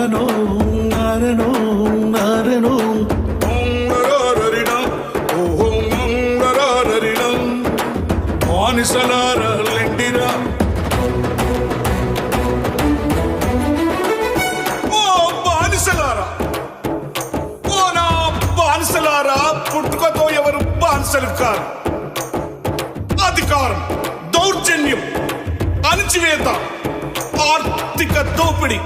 నాగనో నారనో నారనో. మానిసలారెండిరా ఓ బానిసలారా. ఓ నా బానిసలారా పుట్టుకతో ఎవరు బానిసలు అధికారం దౌర్జన్యం అణచివేత ఆర్థిక దోపిడీ.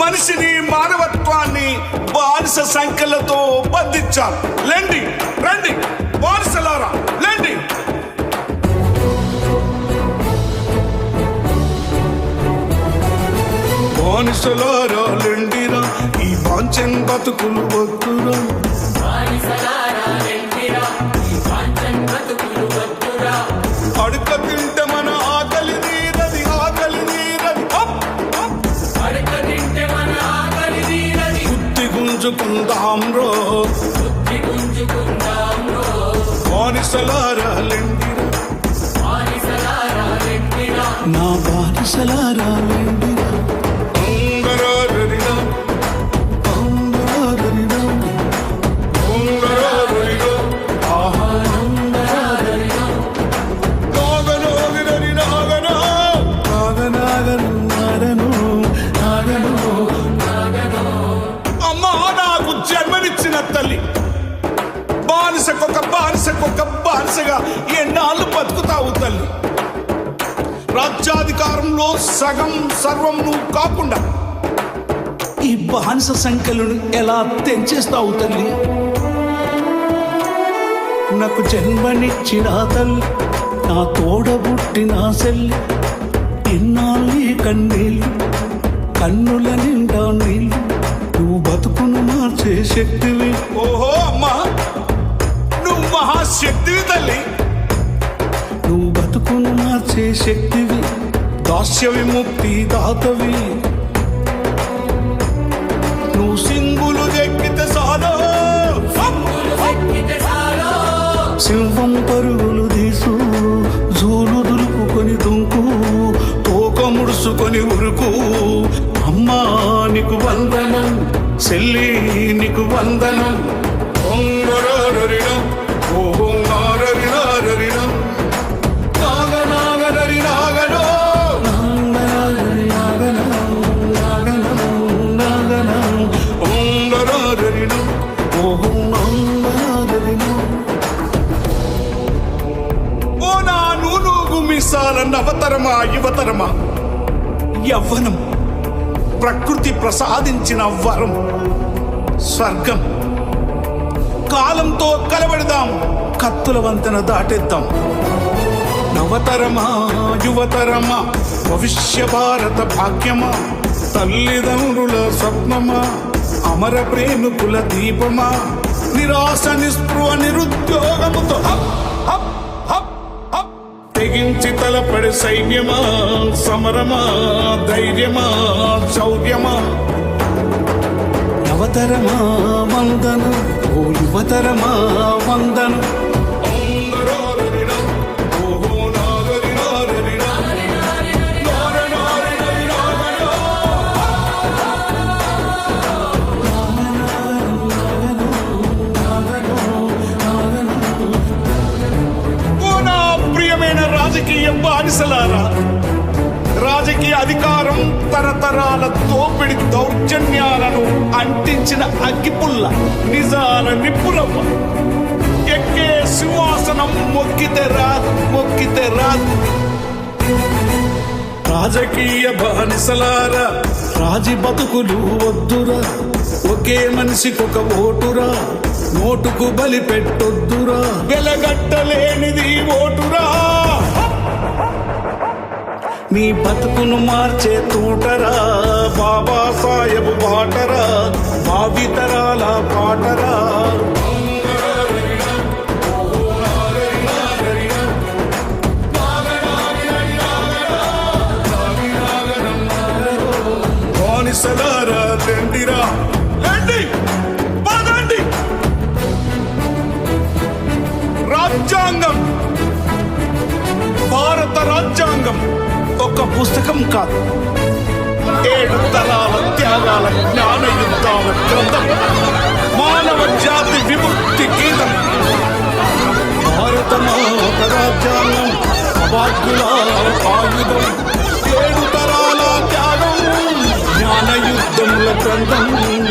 మనిషిని మానవత్వాన్ని బానిస సంఖ్యలతో బంధించాలి. లెండి రండి బానిసలారా లెండి. బానిసలారా లెండిరా ఈ వాంఛన్ బతుకులు వద్దురా. గుంజుకుందాం రో. బానిసలారా లెండిరా నా బానిసకొక బానిసకొక బానిసగా ఎన్నాళ్ళు బతుకుతావు తల్లి? రాజ్యాధికారంలో సగం సర్వం నువ్వు కాకుండా ఈ బానిస సంఖ్యలను ఎలా తెంచేస్తావు తల్లి? నాకు జన్మనిచ్చిన తల్లి నా తోడబుట్టిన సెల్లి ఇన్నాళ్ళు కన్నీళ్ళు కన్నుల నిండా నీళ్ళు నువ్వు బతుకును మార్చే శక్తివి. ఓహో అమ్మా! శక్తివి తల్లి. నువ్వు బతుకును మార్చే శక్తివి దాస్య విముక్తి దాతవి. నువ్వు సింగులు ఎక్కితే సాలో. సింహం పరుగులు తీసు జూలు దులుపుకొని దుంకు తోక ముడుసుకొని ఉరుకు. అమ్మా నీకు వందనం సెల్లి నీకు వందనం. మీసాల యువతరమా? యవ్వనం ప్రకృతి ప్రసాదించిన వరం స్వర్గం. కాలంతో కలబడదాం కత్తుల వంతెన దాటేద్దాం. నవతరమా యువతరమా భవిష్య భారత భాగ్యమా? తల్లిదండ్రుల స్వప్నమా? అమర ప్రేమికుల దీపమా? నిరాశ నిస్పృహ నిరుద్యోగముతో తెగించి తలపడి సైన్యమా సమరమా ధైర్యమా శౌర్యమా? నవతరమా వందన ఓ యువతరమా వందన? రాజకీయ బానిసలారా? రాజకీయ అధికారం తరతరాల దోపిడి దౌర్జన్యాలను అంటించిన అగ్గిపుల్ల నిజాల నిప్పులవ్వ ఎక్కే సింహాసనం మొక్కితే రాదు మొక్కితే రాదు. రాజకీయ బానిసలారా రాజి బతుకులు వద్దురా. ఒకే మనిషికొక ఓటురా నోటుకు బలి పెట్టొద్దురా. వెలగట్టలేనిది ఓటురా. నీ బతుకును మార్చే తూటరా బాబా సాహెబ్ బాటరా భావితరాల పాటరా. బానిసలారా లెండిరా లెండి రాజ్యాంగం భారత రాజ్యాంగం. ఒక పుస్తకం కాదు. ఏడు తరాల త్యాగాల జ్ఞాన యుద్ధాల గ్రంథం మానవ జాతి విముక్తి గీతం. భారత మాత రాజ్యాంగం అభాగ్యుల ఆయుధం. ఏడు తరాల త్యాగం జ్ఞాన యుద్ధముల గ్రంథం.